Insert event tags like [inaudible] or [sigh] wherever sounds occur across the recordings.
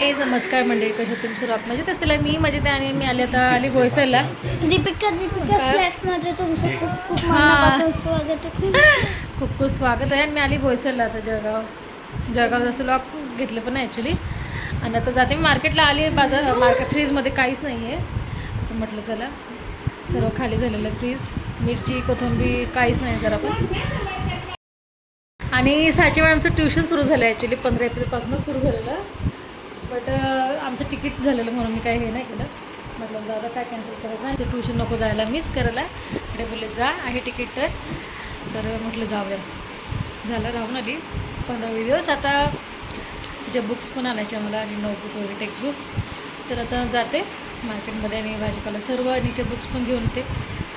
हे नमस्कार मंडळी कशा तुम्ही? सुरुवात म्हणजे असतील? मी मजेत आहे आणि मी आले आता आली बोईसरला दीपिका दीपिका तुमचं खूप खूप हा. मनापासून स्वागत आहे. खूप खूप स्वागत आहे आणि मी आली बोईसरला आता जळगाव. जळगाव जास्त लॉक घेतलं पण नाही ॲक्च्युली आणि आता जाते मी मार्केटला आली आहे बाजार. मार्केट फ्रीजमध्ये काहीच नाही आहे म्हटलं चला सर्व खाली झालेलं आहे फ्रीज मिरची कोथिंबीर काहीच नाही जरा पण. आणि साची वेळ आमचं ट्युशन सुरू झालं ॲक्च्युली पंधरा एप्रिलपासूनच सुरू झालेलं. बट uh, आमचं तिकीट झालेलं म्हणून मी काही हे नाही केलं. म्हटलं जाऊ काय कॅन्सल करायचं? आमचं ट्युशन नको जायला मिस करायला. इकडे बोलले जा आहे तिकीट तर. तर म्हटलं जाऊया झालं राहून आली. पंधरा वीस दिवस. आता तिच्या बुक्स पण आणायचे मला आणि नोटबुक वगैरे टेक्स्टबुक तर आता जाते मार्केटमध्ये आणि भाजीपाला सर्व आणिचे बुक्स पण घेऊन येते.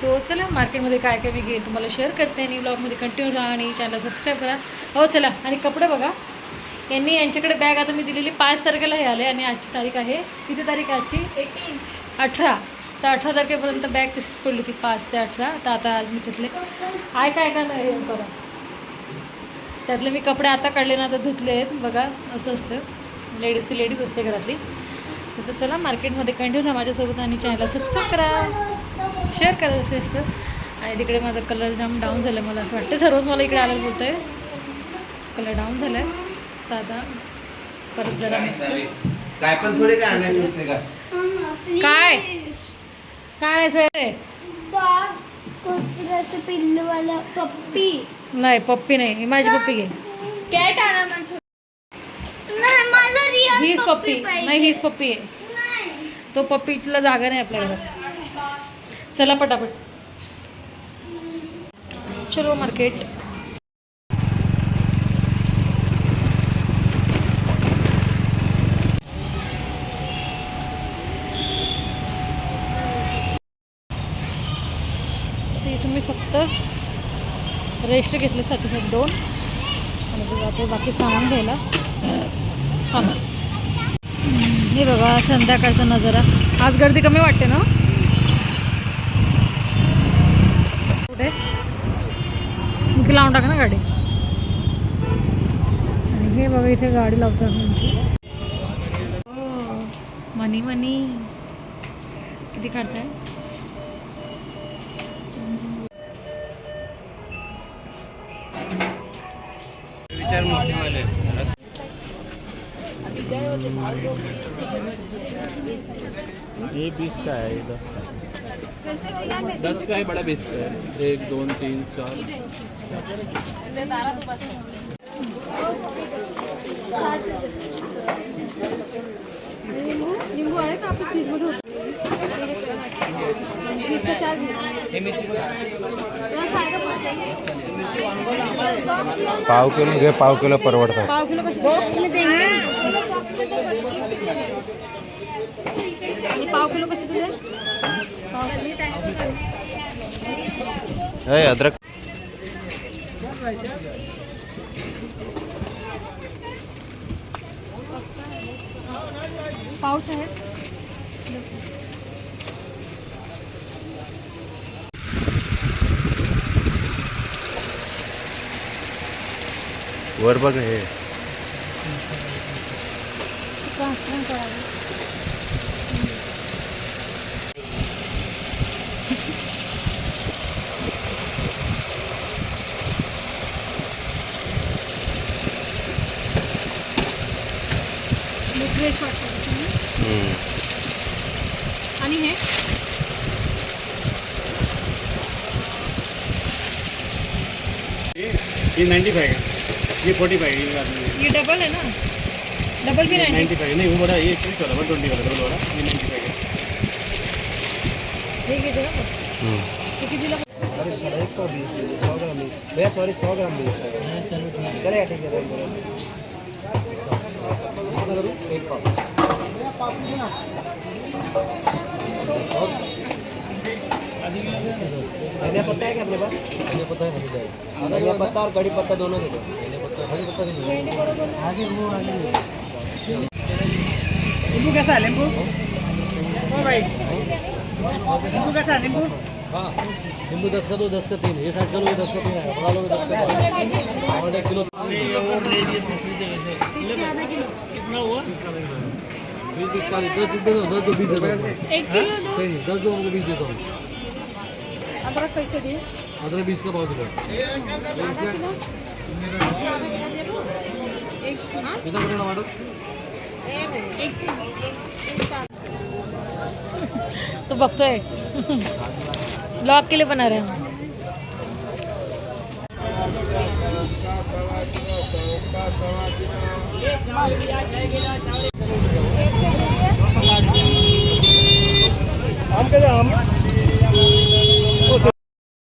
सो चला मार्केटमध्ये काय काय मी घेईल तुम्हाला शेअर करते आणि ब्लॉगमध्ये कंटिन्यू राहा आणि चॅनल सबस्क्राईब करा. हो चला. आणि कपडे बघा. यांनी यांच्याकडे बॅग आता मी दिलेली पाच तारखेला हे आले आणि आजची तारीख आहे. किती तारीख आजची? एटीन. अठरा. तर अठरा तारखेपर्यंत बॅग तशीच पडली होती पाच ते अठरा. तर आता आज मी तिथले आहे काय का नाही हे करा. त्यातले मी कपडे आता काढले ना आता धुतले आहेत. बघा असं असतं. लेडीज ती लेडीज असते घरातली. तर चला मार्केटमध्ये कंटिन्यू राहा माझ्यासोबत आणि चॅनलला सबस्क्राईब करा. शेअर करा जसे असतं. आणि तिकडे माझा कलर जाम डाऊन झाला मला असं वाटतं. सर्वच मला इकडे आलं बोलतं आहे कलर डाऊन झाला आहे तर आता परत जरा मस्त. काय पण थोडे काय आणायचं असते का? काय? काय आहे? पिल्लूवाला पप्पी नाही पप्पी नाही. ही माझी पप्पी घे. कॅट आणा नाही मला रिअल हीच पप्पी. नाही हीच पप्पी आहे. नाही. तो पप्पीला जागा नाही आपल्या घरात चला पटापट. चलो मार्केट आता इथून मी फक्त रजिस्टर घेतले साठी दोन. आणि ते जाते बाकी सामान घ्यायला. हां. हे बघा संध्याकाळचा नजारा. आज गर्दी कमी वाटते ना? कुठे? इथे लावून टाका ना गाडी. आणि हे बघा इथे गाडी लावतात म्हणजे हो. मनी मनी. किती काढताय? विचार मोठेवाले ये बीस का है ये दस का दस का है बड़ा बीस का है। एक दो तीन चार। नींबू आहे का होतं वीसचा चार घे. रस आहे का पण? पाव किलो घे पाव किलो परवडतात पाव किलो कशी बॉक्स में देंगे आणि पाव किलो कशी दिले हे अद्रक पाऊच आहेत वर बघ हे. आणि हे? ये नाइन्टी फाइव का ये फोर्टी फाइव ये ये डबल है ना? डबल भी नहीं नाइन्टी फाइव नहीं वो बड़ा ये चीज़ वाला वन ट्वेंटी वाला डबल वाला ये नाइन्टी फाइव हे। दिलं भैया सॉरी सौ ग्राम भी चलेगा ठीक है एक पाव धनिया पत्ता है क्या अपने पास? धनिया पत्ता है धनिया पत्ता और कड़ी पत्ता दोनों दे दो। धनिया पत्ता नहीं आगे वो आगे नींबू कैसा है। नींबू भाई नींबू कैसा है नींबू हाँ नींबू दस का दो दस का तीन ये साइड का लो ये दस का तीन है बड़ा लो दस का तीन और एक किलो इसके आधा किलो बीस बीस चालीस दस दे दो दस दो बीस दे दो एक किलो दो नहीं नहीं दस दो हमको बीस दे दो अदरक कैसे दिए अदरक बीस का पाव किलो कितना करें टमाटर [laughs] तो बघतोय. ब्लॉग केले पण अरे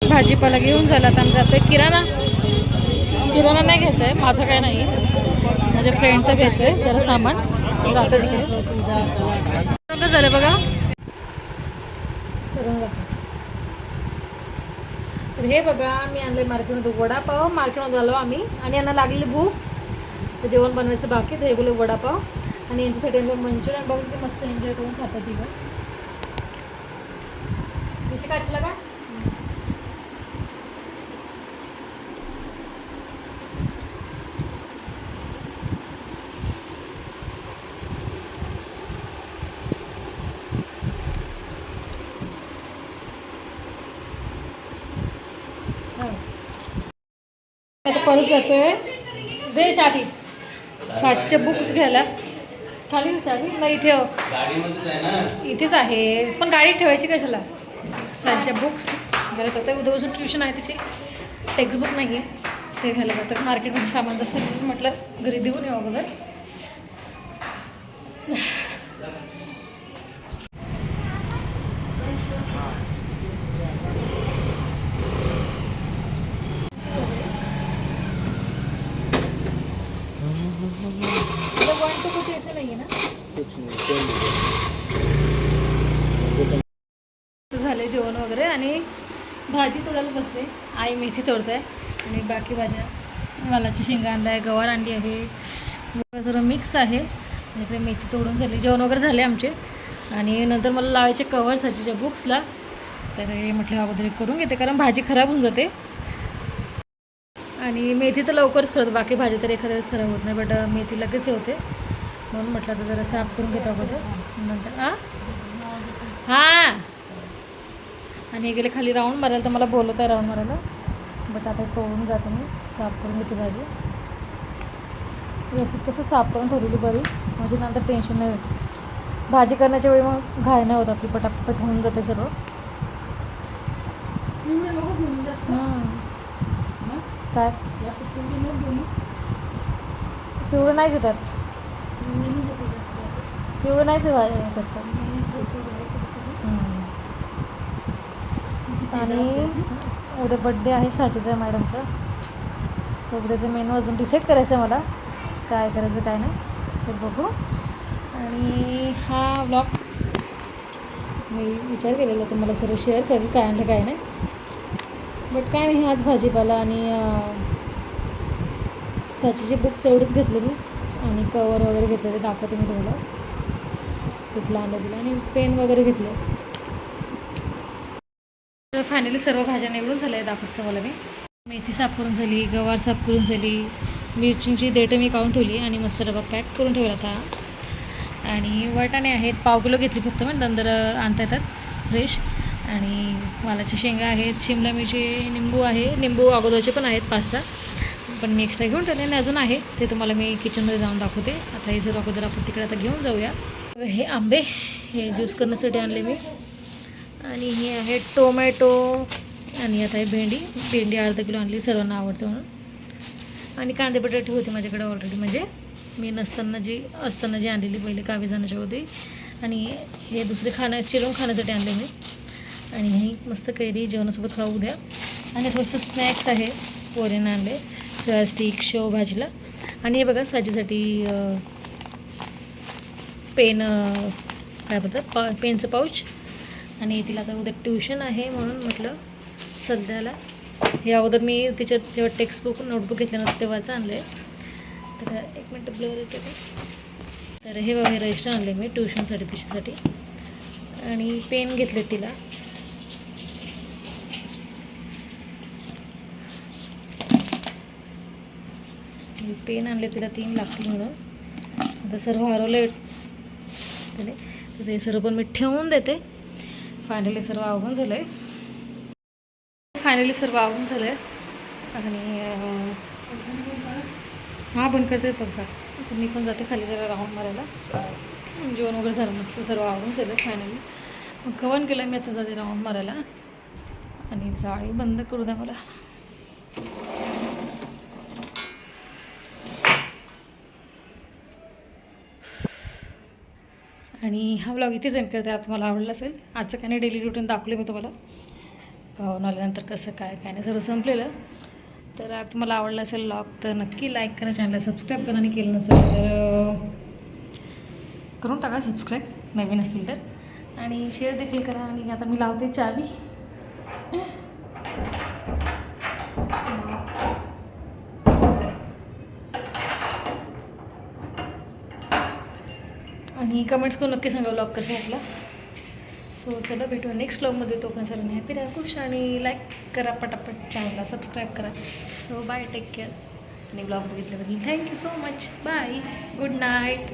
भाजीपाला घेऊन झाला आता आमचा. आता किराणा किराणा नाही घ्यायचा आहे माझं काय नाही. माझ्या फ्रेंडचं घ्यायचं आहे जरा सामान. जातं तिकडे. झालं बघा. तर हे बघा मी आणले मार्केटमध्ये वडापाव. मार्केटमध्ये आलो आम्ही. आणि यांना लागलेली भूक. तर जेवण बनवायचं बाकी तर हे बोलले वडापाव. आणि यांच्यासाठी आम्ही मंचुरियन. बघून ते मस्त एन्जॉय करून खातात तिघं. कशी काचला का? आता परत जातोय. दे चावी. सातशे बुक्स घ्यायला. खाली चावी. नाही इथे हो. इथेच आहे. पण गाडी ठेवायची कशाला? सातशे बुक्स घ्यायला करता उद्यापासून ट्युशन आहे तिची. टेक्स्टबुक नाही आहे ते घ्यायला जातात मार्केटमध्ये सामान जसं म्हटलं घरी देऊन येऊ अगोदर वन टू कुछ ऐसे नहीं है ना कुछ नहीं कोई नहीं झाले जेवण वगैरे आणि भाजी तोडायला बसले. आई मेथी तोडते. आणि बाकी भाज्या. वालाची शेंगा आणला आहे गवार अंडी आहे. वेगळं सर्व मिक्स आहे. इकडे मेथी तोडून झाली. जेवण वगैरे झाले आमचे. आणि नंतर मला लावायचे कवर्स सजीच्या बुक्सला. तर हे म्हटलं अगोदर एक करून घेते कारण भाजी खराब होऊन जाते. आणि मेथी तर लवकरच खरं बाकी भाजी तर एखाद्या वेळेस खराब होत नाही बट मेथी लगेच होते. म्हणून म्हटलं तर जरा साफ करून घेतो अगोदर. नंतर आ? हां. आणि हे गेले खाली राऊंड मारायला तर मला बोलत आहे राऊंड मारायला. बट आता तोडून जातो मी. साफ करून घेते भाजी. व्यवस्थित कसं साफ करून ठेवलेली बरी. म्हणजे नंतर टेन्शन नाही होत. भाजी करण्याच्या वेळी मग घाय नाही होत आपली पटापट होऊन जाते सर्व. काय? पिवळं नाहीच येतात. याच्यात तर. हम्म. आणि उद्या बड्डे आहे साचीचा मॅडमचा तर उद्याचं मेनू अजून डिसाईड करायचं आहे मला काय करायचं काय नाही तर बघू. आणि हा ब्लॉग मी विचार केलेला तुम्हाला सर्व शेअर करेल काय आणलं काय नाही. बट काय नाही आज भाजीपाला आणि साचीचे बुक्स एवढेच घेतले मी आणि कवर वगैरे घेतलेले दाखवते मी तुम्हाला. कुठला आणलं दिलं आणि पेन वगैरे घेतले तर फायनली सर्व भाज्या निवडून झाल्या दाखवते मला मी. मेथी साफ करून झाली गवार साफ करून झाली मिरचीची देठं मी काढून ठेवली आणि मस्त डबा पॅक करून ठेवला होता आणि वाटाणे आहेत पाव किलो घेतली फक्त मग नंतर आणता येतात फ्रेश आणि वालाची शेंगा आहेत शिमला मिरची निंबू आहे निंबू अगोदरचे पण आहेत पाच सहा. पण मी एक्स्ट्रा घेऊन ठेवले आणि अजून आहे. ते तुम्हाला मी किचनमध्ये जाऊन दाखवते. आता हे सर्व अगोदर आपण तिकडे आता घेऊन जाऊया. हे आंबे हे ज्यूस करण्यासाठी आणले मी. आणि हे आहे टोमॅटो आणि आता आहे भेंडी. भेंडी अर्धा किलो आणली सर्वांना आवडते म्हणून. आणि कांदे बटाटे होते माझ्याकडे ऑलरेडी म्हणजे मी नसताना जी असताना जी आणलेली पहिले कावे जाण्याच्या होती. आणि हे दुसरे खाण्या चिरून खाण्यासाठी आणले मी. आणि हे मस्त कैरी जेवणासोबत खाऊ द्या आणि थोडंसं स्नॅक्स आहे पोरेनं आणले. स्टिक शेव भाजीला आणि हे बघा साजीसाठी पेन काय बोलतात पा पेनचं पाऊच आणि तिला आता उद्या ट्युशन आहे म्हणून म्हटलं सध्याला. हे अगोदर मी तिच्यात जेव्हा टेक्स्टबुक नोटबुक घेतलं नव्हतं तेव्हाच आणलं आहे तर एक मिनटं ब्लर येते तर हे बघा रजिस्टर आणले मी ट्युशनसाठी तिच्यासाठी आणि पेन घेतले तिला. पेन आणले तिला तीन लागतील म्हणून. आता सर्व हरवलं. तर ते सर्व पण मी ठेवून देते. फायनली सर्व आवरून झालं आहे फायनली सर्व आवरून झालं आहे आणि हां बंद करते पंखा तर मी पण जाते खाली जरा राऊंड मारायला. जेवण वगैरे झालं मस्त सर्व आवरून झालं फायनली मग कवन केलं मी आता जाते राऊंड मारायला. आणि जाळी बंद करू द्या मला. आणि हा ब्लॉग इथेच एंड करते तुम्हाला आवडला असेल. आजचं काय नाही डेली रुटीन दाखवले मी तुम्हाला. गावून आल्यानंतर कसं काय काय नाही सर्व संपलेलं. तर तुम्हाला आवडला असेल ब्लॉग तर नक्की लाईक करा चॅनलला सबस्क्राईब करा आणि केलं नसेल तर करून टाका सबस्क्राईब नवीन असतील तर. आणि शेअर देखील करा आणि आता मी लावते चावी. आणि कमेंट्स करून नक्की सांगा ब्लॉग कसा वाटला. सो चला भेटू नेक्स्ट ब्लॉगमध्ये तोपर्यंत सर्वांनी हॅपी राहा खुश आणि लाईक करा पटापट चॅनलला सबस्क्राईब करा. सो बाय टेक केअर आणि blog बघितल्याबद्दल thank you so much bye good night